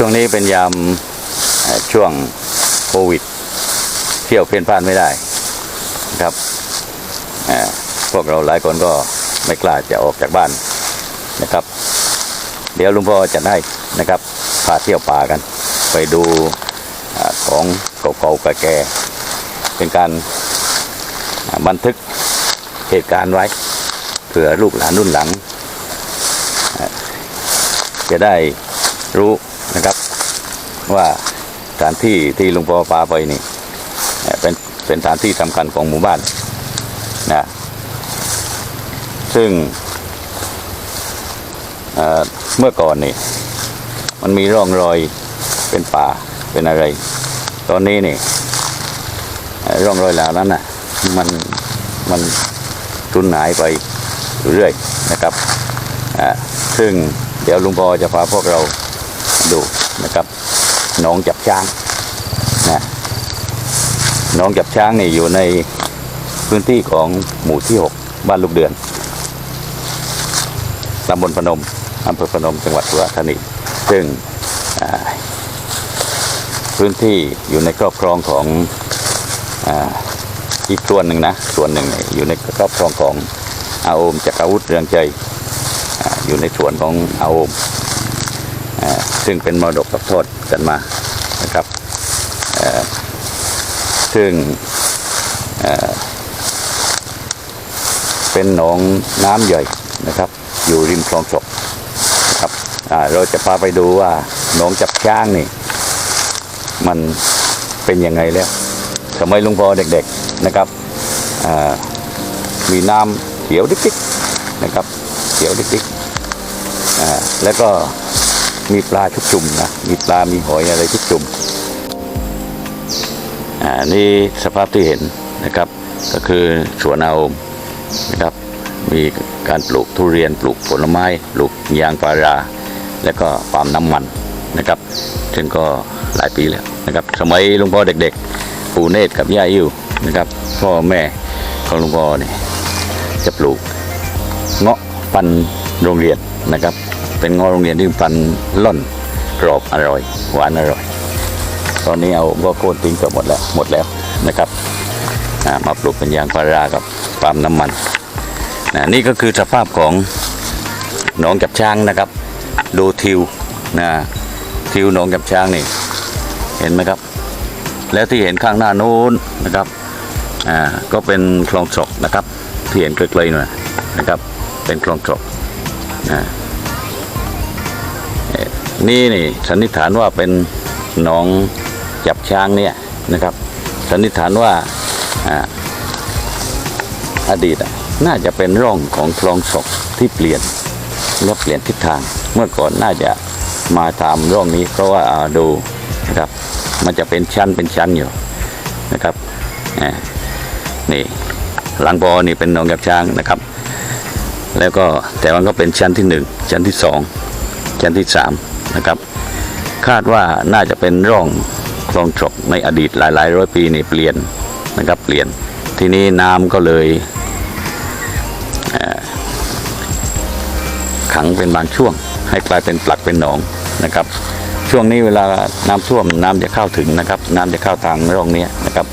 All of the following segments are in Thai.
ช่วงนี้เป็นยามช่วงโควิด เที่ยวเพี้ยนพลาดไม่ได้นะครับพวกเราหลายคนก็ไม่กล้าจะออกจากบ้านนะครับ เดี๋ยวลุงพ่อจะให้นะครับพาเที่ยวป่ากัน ไปดูอของเก่าๆแก่ๆเป็นการบันทึกเหตุการณ์ไว้เผื่อลูกหลานรุ่นหลัง จะได้รู้ ว่าสถานที่ที่ลุงพ่อพาไปนี่เป็นเป็นสถานที่สำคัญของหมู่บ้านนะซึ่งเเมื่อก่อนนี่ มันมีร่องรอยเป็นป่าเป็นอะไร ตอนนี้นี่ร่องรอยเหล่านั้นน่ะ มันมันสูญหายไปเรื่อยนะครับอ่าซึ่งเดี๋ยวลุงพอจะพาพวกเราดูนะครับ หนองจับช้างนะหนองจับช้างนี่อยู่ในพื้นที่ของหมู่ที่ 6 บ้านลูกเดือนตำบลพนมอำเภอพนมจังหวัดสุราษฎร์ธานี ซึ่งพื้นที่อยู่ในครอบครองของอีกส่วนหนึ่งนะ ส่วนหนึ่งนี่อยู่ในครอบครองของอาโอมจักรวุฒิเรืองใจ อยู่ในส่วนของอาโอมอ ซึ่งเป็นมรดกตกทอดกันมานะครับ ซึ่งเเป็นหนองน้ำใหญ่นะครับ อยู่ริมคลองศกครับเราจะพาไปดูว่าหนองจับช้างนี่ มันเป็นยังไงแล้วสมัยหลุงพ่อเด็กๆนะครับมีน้ำเขียวดิ๊กๆนะครับเขียวดิ๊กๆแล้วก็ มีปลาชุกชุมนะมีปลามีหอยอะไรชุกชุมอ่านี่สภาพที่เห็นนะครับ ก็คือสวนอาโอมนะครับ มีการปลูกทุเรียนปลูกผลไม้ปลูกยางพารา แล้วก็ปาล์มน้ำมันนะครับ ซึ่งก็หลายปีแล้วนะครับ สมัยหลุงพ่อเด็กๆ ปู่เนตรกับย่าอิ้วนะครับพ่อแม่ของหลุงพ่อเนี่ยจะปลูกเงาะปันโรงเรียนนะครับ เป็นงาะโรงเรียนที่ปันล่อนกรอบอร่อย หวานอร่อย ตอนนี้เอาก็โค่นทิ้งก็หมดแล้วหมดแล้วนะครับมาปลูกเป็นยางพารากับปาล์มน้ำมันนะนี่ก็คือสภาพของหนองจับช้างนะครับ ดูทิวนะทิวหนองจับช้างนี่เห็นไหมครับ แล้วที่เห็นข้างหน้าโน้นนะครับอ่าก็เป็นคลองศกนะครับที่เห็นไกลๆหน่อยนะครับ เป็นคลองศกนะ นี่นี่สันนิษฐานว่าเป็นหนองจับช้างเนี่ยนะครับ สันนิษฐานว่าอาอดีตน่าจะเป็นร่องของคลองศกที่เปลี่ยนและเปลี่ยนทิศทาง เมื่อก่อนน่าจะมาตามร่องนี้ เพราะว่าาดูนะครับ มันจะเป็นชั้นเป็นชั้นอยู่นะครับนี่หลังบอนี่เป็นหนองกับช้างนะครับ แล้วก็แต่มันก็เป็นชั้นที่หนึ่งชั้นที่สองชั้นที่สาม นะครับ คาดว่าน่าจะเป็นร่องคลองศกในอดีตหลาย ๆ ร้อยปีนี่เปลี่ยนนะครับเปลี่ยนทีนี้น้ำก็เลยขังเป็นบางช่วง ให้กลายเป็นปลักเป็นหนองนะครับ ช่วงนี้เวลาน้ำท่วมน้ำจะเข้าถึงนะครับ น้ำจะเข้าทางร่องนี้นะครับ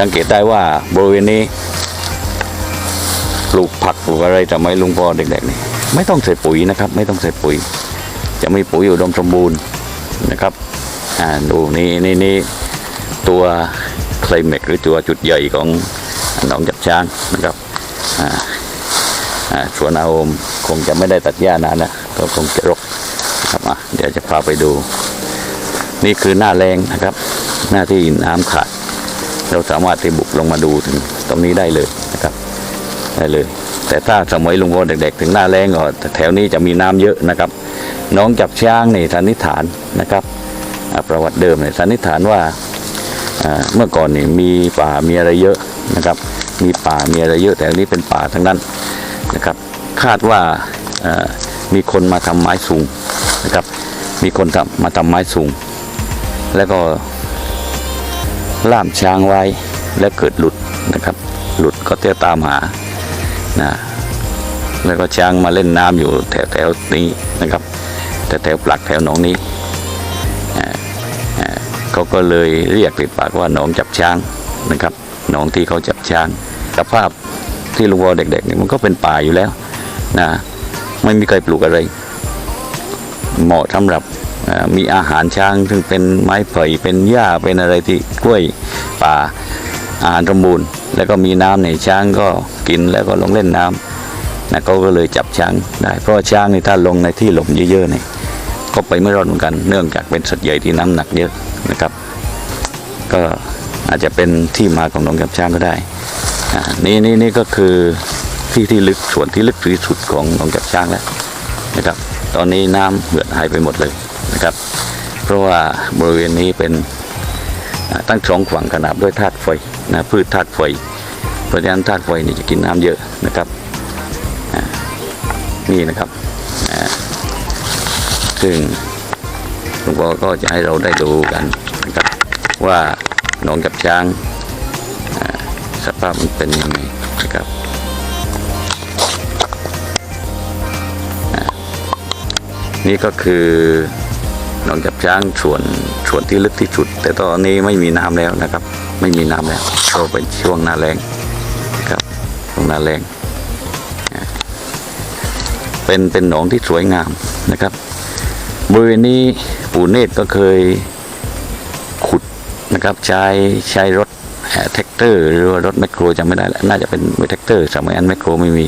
สังเกตได้ว่าบริเวณนี้ปลูกผักปลูกอะไรสมัยลุงพ่อเด็กๆนี่ไม่ต้องใส่ปุ๋ยนะครับ ไม่ต้องใส่ปุ๋ย จะมีปุ๋ยอุดมสมบูรณ์นะครับอ่าดูนี่นี่นี่ตัวเคลเมกหรือตัวจุดใหญ่ของหนองจับช้างนะครับอ่าอ่าสวนอาโอมคงจะไม่ได้ตัดหญ้านานนะก็คงจะรกนะครับอะเดี๋ยวจะพาไปดู นี่คือหน้าแรงนะครับ หน้าที่น้ำขาด เราสามารถที่บุกลงมาดูถึงตรงนี้ได้เลยนะครับ ได้เลย แต่ถ้าสมัยลุงพ่อเด็กๆ ถึงหน้าแรงก็แถวนี้จะมีน้ำเยอะนะครับ น้องจับช้างนี่สันนิษฐานนะครับประวัติเดิมเนี่ยสันนิษฐานว่าเมื่อก่อนนี่มีป่ามีอะไรเยอะนะครับ มีป่ามีอะไรเยอะแต่อันนี้เป็นป่าทั้งนั้นนะครับ คาดว่ามีคนมาทำไม้สูงนะครับ มีคนทำมาทำไม้สูง แล้วก็ล่ามช้างไว้แล้วเกิดหลุดนะครับ หลุดก็เที่ยวตามหานะ แล้วก็ช้างมาเล่นน้ำอยู่แถวแถวๆนี้นะครับแถวแถวๆปลักแถวหนองนี้เขาก็เลยเรียกติดปากว่าหนองจับช้างนะครับหนองที่เขาจับช้างสภาพที่ลุงวอเด็กๆนี่มันก็เป็นป่าอยู่แล้วนะไม่มีใครปลูกอะไร เหมาะสำหรับมีอาหารช้างซึ่งเป็นไม้ไผ่เป็นหญ้าเป็นอะไรที่กล้วยป่าอาหารสมบูรณ์แล้วก็มีน้ำเนี่ยช้างก็กินแล้วก็ลงเล่นน้ำ นะเขาก็เลยจับช้างได้เพราะว่าช้างนี่ถ้าลงในที่หลมเยอะๆเนี่ยก็ไปไม่รอดเหมือนกันเนื่องจากเป็นสัตว์ใหญ่ที่น้ำหนักเยอะนะครับ ก็อาจจะเป็นที่มาของหนองจับช้างก็ได้นี่นี่นี่ก็คือที่ที่ลึกส่วนที่ลึกที่สุดของหนองจับช้างแล้วนะครับ ตอนนี้น้ำเหือดหายไปหมดเลยนะครับ เพราะว่าบริเวณนี้เป็นตั้งสองฝั่งขนาบด้วยธาตุไฟนะพืชธาตุไฟเพราะฉะนั้นธาตุไฟนี่จะกินน้ำเยอะนะครับ นี่นะครับซึ่งหลวงพ่อก็จะให้เราได้ดูกันนะครับว่าหนองกับช้างสภาพมันเป็นยังไงนะครับนี่ก็คือหนองจับช้างส่วนส่วนที่ลึกที่สุด แต่ตอนนี้ไม่มีน้ำแล้วนะครับ ไม่มีน้ำแล้วก็เป็นช่วงหน้าแรงครับช่วงหน้าแรง เป็นเป็นหนองที่สวยงามนะครับ บริเวณนี้ปู่เนตรก็เคยขุดนะครับใช้ใช้รถแท็กเตอร์ หรือว่ารถแมคโครจำไม่ได้แล้วน่าจะเป็นแท็กเตอร์สมัยนั้นแมคโครไม่มี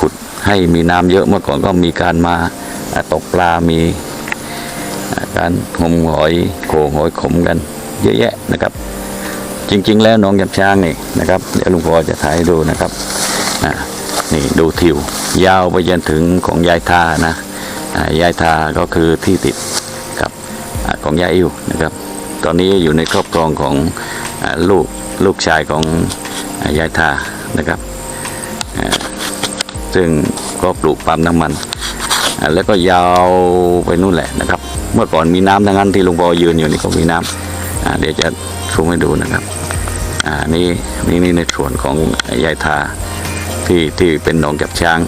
ขุดให้มีน้ำเยอะเมื่อก่อนก็มีการมาตกปลา มีการงมหอยโขงหอยขมกัน เยอะแยะนะครับ จริง ๆ แล้วหน้องยำช้างนี่นะครับเดี๋ยวลุงพอจะถ่ายให้ดูนะครับ นี่ดูทิว ยาวไปจนถึงของยายทานะยายทาก็คือที่ติดกับของยายอิวนะครับ ตอนนี้อยู่ในครอบครองของอลูกลูกชายของอยายทานะครับ ซึ่งก็ปลูกปาล์มน้ำมัน แล้วก็ยาวไปนู่นแหละนะครับ เมื่อก่อนมีน้ำทั้งนั้นที่หลุงปอยืนอยู่นี่ก็มีน้ำเดี๋ยวจะซูมให้ดูนะครับ อ่านี่นี่นี่ในส่วนของยายทา ที่ที่เป็นหนองจับช้าง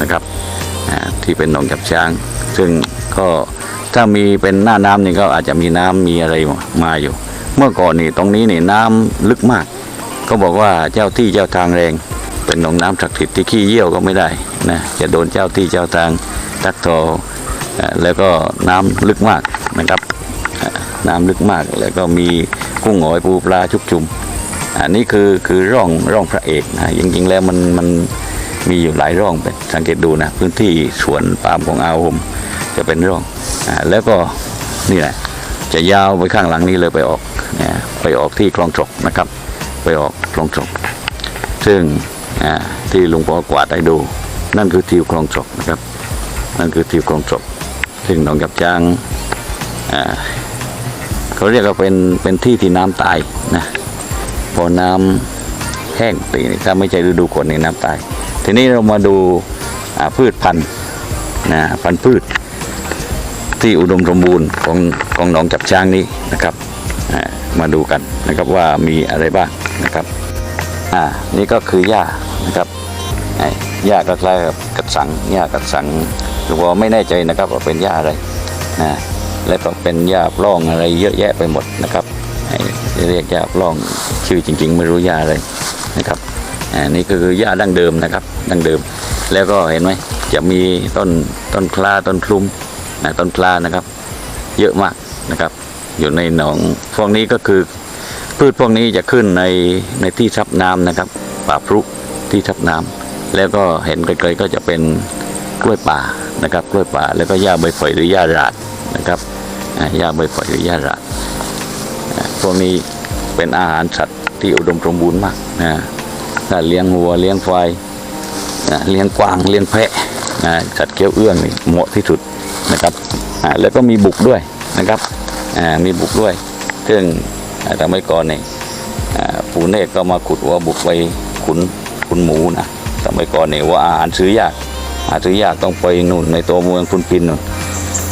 นะครับที่เป็นหนองจับช้าง ซึ่งก็ถ้ามีเป็นหน้าน้ำนี่ก็อาจจะมีน้ำมีอะไรมาอยู่ เมื่อก่อนนี่ตรงนี้นี่น้ำลึกมาก ก็บอกว่าเจ้าที่เจ้าทางแรง เป็นหนองน้ำศักดิ์สิทธิ์ที่ขี้เยี่ยวก็ไม่ได้นะจะโดนเจ้าที่เจ้าทางทักทอแล้วก็น้ำลึกมากนะครับน้ำลึกมากแล้วก็มีกุ้งหอยปูปลาชุกชุม อันนี้คือคือร่องร่องพระเอกนะจริงๆแล้วมันมันมีอยู่หลายร่องไปสังเกตดูนะพื้นที่สวนปาล์มของอาวผมจะเป็นร่องอ่าแล้วก็นี่แหละจะยาวไปข้างหลังนี้เลยไปออกนะไปออกที่คลองจกนะครับ ไปออกคลองจก ซึ่งอ่าที่ลุงพ่อกวาดให้ดู นั่นคือทิวคลองจกนะครับ นั่นคือทิวคลองจก ซึ่งหนองกับจางอ่าเขาเรียกว่าเป็นเป็นที่ที่น้ำตายนะ พอน้ำแห้งปีนี้ถ้าไม่ใช่ฤดูฝนนี่น้ำตาย ทีนี้เรามาดูาพืชพันธุ์นะพันธุ์พืช ที่อุดมสมบูรณ์ของของหนองจับช้างนี้นะครับมาดูกันนะครับว่ามีอะไรบ้างนะครับอ่านี่ก็คือหญ้านะครับหญ้าก็คล้ายกับกัดสังหญ้ากัดสังหลวงพ่อไม่แน่ใจนะครับว่าเป็นหญ้าอะไรนะแล้วก็เป็นหญ้าปล้องอะไรเยอะแยะไปหมดนะครับ เรียกหญ้าปล้องชื่อจริง ๆ ไม่รู้หญ้าอะไรนะครับอ่านี่ก็คือหญ้าดั้งเดิมนะครับ ดั้งเดิม แล้วก็เห็นไหมจะมีต้นต้นคลาต้นคลุมนะต้นคลานะครับ เยอะมากนะครับ อยู่ในหนองพวกนี้ก็คือ พืชพวกนี้จะขึ้นในในที่ทับน้ำนะครับ ป่าพรุที่ทับน้ำแล้วก็เห็นไกลๆก็จะเป็นกล้วยป่านะครับ กล้วยป่าแล้วก็หญ้าใบฝอยหรือหญ้าราดนะครับหญ้าใบฝอยหรือหญ้าราด พวกนี้เป็นอาหารสัตว์ที่อุดมสมบูรณ์มากนะถ้าเลี้ยงวัวเลี้ยงควายนะเลี้ยงกวางเลี้ยงแพะนะสัตว์เกี้ยวเอื้องนี่เหมาะที่สุดนะครับแล้วก็มีบุกด้วยนะครับมีบุกด้วย ซึ่งอ่าแต่ไมก่อนเนี่ยปู่เนตก็มาขุดว่าบุกไปขุนขุนหมูนะสมัยก่อนเนี่ยว่าอาหารซื้อยากอาหารซื้อยากต้องไปนู่นในตัวเมืองพุนพินนู่น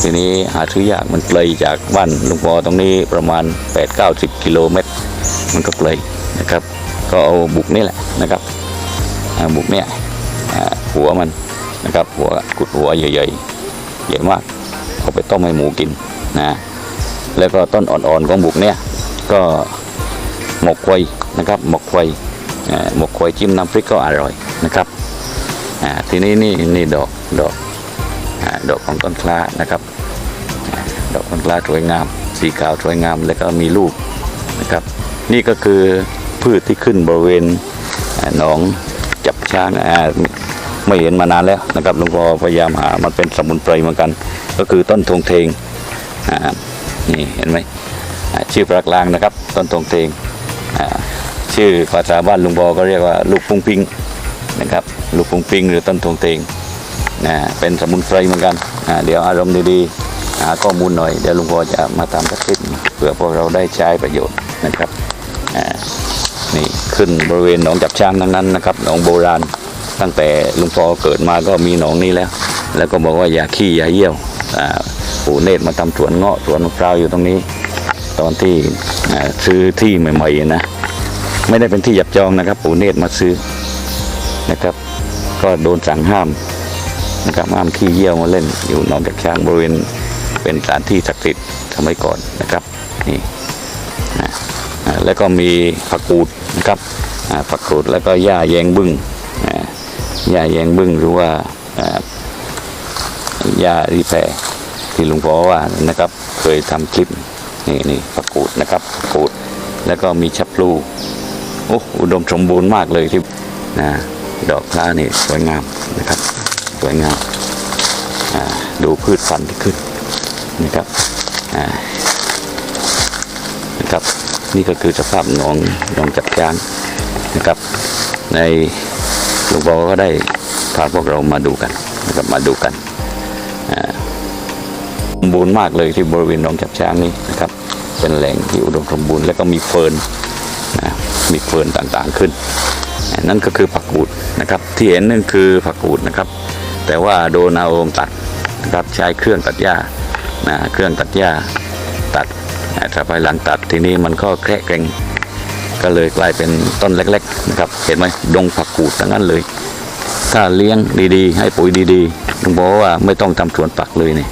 ทีนี้หาซื้อยากมันไกลจากบ้านลุงปอตรงนี้ประมาณ 8-90 กิโลเมตร มันก็ไกลนะครับ ก็เอาบุกนี่แหละนะครับบุกเนี่ยหัวมันนะครับหัวขุดหัวใหญ่ๆใหญ่มากเอาไปต้มให้หมูกินนะแล้วก็ต้นอ่อนๆของบุกเนี่ยก็หมกไว้นะครับหมกไว้เอ่อหมกไว้จิ้มน้ำพริกก็อร่อยนะครับทีนี้นี่นี่ดอกดอก ดอกของต้นคล้านะครับ ดอกต้นคล้าสวยงาม สีขาวสวยงาม แล้วก็มีลูกนะครับ นี่ก็คือพืชที่ขึ้นบริเวณหนองจับช้างไม่เห็นมานานแล้วนะครับหลวงพ่อพยายามหามันเป็นสมุนไพรเหมือนกัน ก็คือต้นทงเทงนี่เห็นไหมชื่อปลากลางนะครับ ต้นทงเทงชื่อภาษาบ้านลุงบอก็เรียกว่าลูกพุงปิงนะครับ ลูกพุงปิงหรือต้นทงเทง นะเป็นสมุนไพรเหมือนกันอ่าเดี๋ยวอารมณ์ดีๆหาข้อมูลหน่อยเดี๋ยวลุงพอจะมาทำสักคลิปเพื่อพวกเราได้ใช้ประโยชน์นะครับนี่ขึ้นบริเวณหนองจับช้างทั้งนั้นนะครับหนองโบราณ ตั้งแต่ลุงพอเกิดมาก็มีหนองนี้แล้ว แล้วก็บอกว่าอย่าขี้อย่าเยี่ยวปู่เนตรมาทำสวนเงาะสวนมะพร้าวอยู่ตรงนี้ ตอนที่ซื้อที่ใหม่ๆนะไม่ได้เป็นที่หยับจองนะครับ ปู่เนตรมาซื้อนะครับ ก็โดนสั่งห้าม นะครับห้ามขี้เยี่ยวมาเล่นอยู่นองจากช้างบริเวณเป็นสถานที่ศักดิ์สิทธิ์สมัยก่อนนะครับนี่นะแล้วก็มีผักกูดนะครับผักกูดแล้วก็หญ้าแยงบึ้งหญ้าแยงบึ้งหรือว่าหญ้ารีแพรที่ลุงพ่อว่านะครับเคยทำคลิปนี่นี่ผักกูดนะครับผักกูดแล้วก็มีชับพลูโอ้อุดมสมบูรณ์มากเลยที่นะดอกพระนี่สวยงามนะครับ วยงามอ่าดูพืชพันธุ์ที่ขึ้นนะครับอ่านะครับ นี่ก็คือสภาพหนองหนองจับจ้างนะครับ ในหลวงพ่อก็ได้พาพวกเรามาดูกันนะครับมาดูกันอ่าสมบูรณ์มากเลยที่บริเวณหนองจับช้างนี้นะครับ เป็นแหล่งที่อุดมสมบูรณ์แล้วก็มีเฟิร์นนะมีเฟิร์นต่างๆขึ้น นั่นก็คือผักกูดนะครับ ที่เห็นนั่นคือผักกูดนะครับ แต่ว่าโดนเอามตัดนะครับใช้เครื่องตัดหญ้านะเครื่องตัดหญ้าตัดแต่ภายหลังตัดทีนี้มันก็แคระเกรงก็เลยกลายเป็นต้นเล็ก ๆ นะครับ เห็นไหมดงผักกูดทั้งนั้นเลย ถ้าเลี้ยงดีๆ ให้ปุ๋ยดีๆลุงบอกว่าไม่ต้องทำสวนปักเลยนี่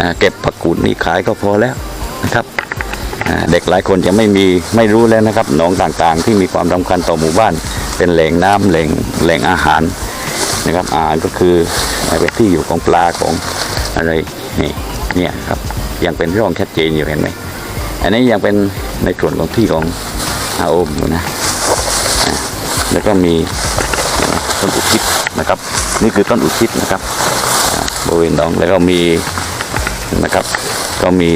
นะเก็บผักกูดนี่ขายก็พอแล้วนะครับเด็กหลายคนจะไม่มีไม่รู้แล้วนะครับหนองต่างๆ ที่มีความสำคัญต่อหมู่บ้าน เป็นแหล่งน้ำแหล่งแหล่งอาหาร นะครับอาหารก็คือเป็นที่อยู่ของปลาของอะไรนี่เนี่ยครับยังเป็นร่องชัดเจนอยู่เห็นไหมอันนี้ยังเป็นในส่วนของที่ของอาโอมอยู่นะแล้วก็มีต้นอุทิศนะครับ นี่คือต้นอุทิศนะครับบริเวณหนองแล้วก็มีนะครับ ก็มี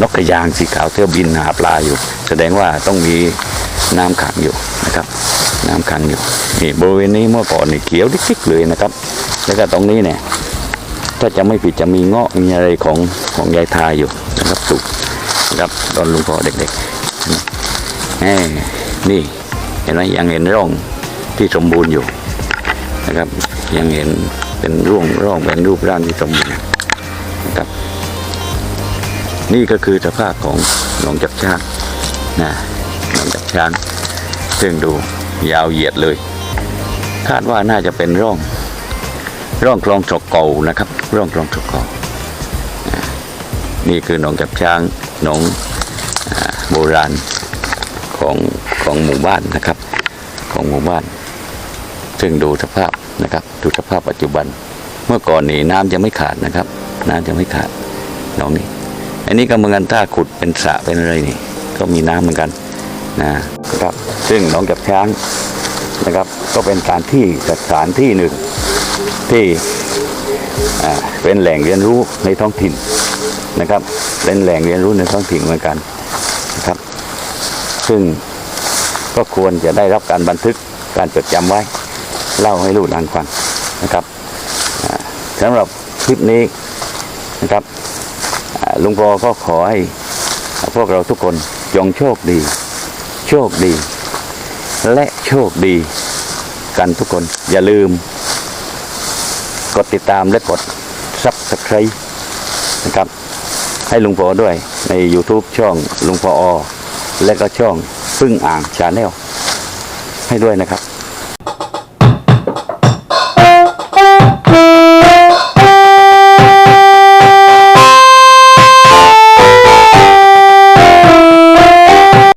นกกระยางสีขาวเที่ยวบินหาปลาอยู่ แสดงว่าต้องมีน้ำขังอยู่ น้ำขังอยู่นี่บริเวณนี้เมื่อก่อนนี่เขียวดิกๆเลยนะครับ แล้วก็ตรงนี้เนี่ยถ้าจะไม่ผิดจะมีเงาะมีอะไรของของยายทาอยู่นะครับสุกนะครับตอนลุงพ่อเด็กๆแหมนี่เห็นไหมยังเห็นร่องที่สมบูรณ์อยู่นะครับ ยังเห็นเป็นร่องร่องเป็นรูปร่างที่สมบูรณ์นะครับ นี่ก็คือสภาพของหนองจับช้างนะหนองจับช้างซึ่งดู ยาวเหยียดเลย คาดว่าน่าจะเป็นร่อง ร่องคลองจกเก่านะครับ ร่องคลองจกเก่านี่คือหนองจับช้างหนองโบราณของของหมู่บ้านนะครับ ของหมู่บ้าน ซึ่งดูสภาพนะครับ ดูสภาพปัจจุบัน เมื่อก่อนนี่น้ำจะไม่ขาดนะครับ น้ำจะไม่ขาดหนองนี้ อันนี้ก็เหมือนกันถ้าขุดเป็นสระเป็นอะไรนี่ ก็มีน้ำเหมือนกัน นะครับซึ่งหนองจับช้างนะครับ ก็เป็นสถานที่สถานที่หนึ่งที่อ่าเป็นแหล่งเรียนรู้ในท้องถิ่นนะครับ เป็นแหล่งเรียนรู้ในท้องถิ่นเหมือนกันนะครับ ซึ่งก็ควรจะได้รับการบันทึกการจดจำไว้ เล่าให้ลูกหลานฟังนะครับอ่าสำหรับคลิปนี้นะครับอ่าลุงปอก็ขอให้พวกเราทุกคนจงโชคดี โชคดี และโชคดีกันทุกคน อย่าลืม กดติดตามและกดซับสไคร b e นะครับ ให้ลุงพอด้วยใน YouTube ช่องลุงพออและก็ช่องพึ่งอ่างชาแนลให้ด้วยนะครับ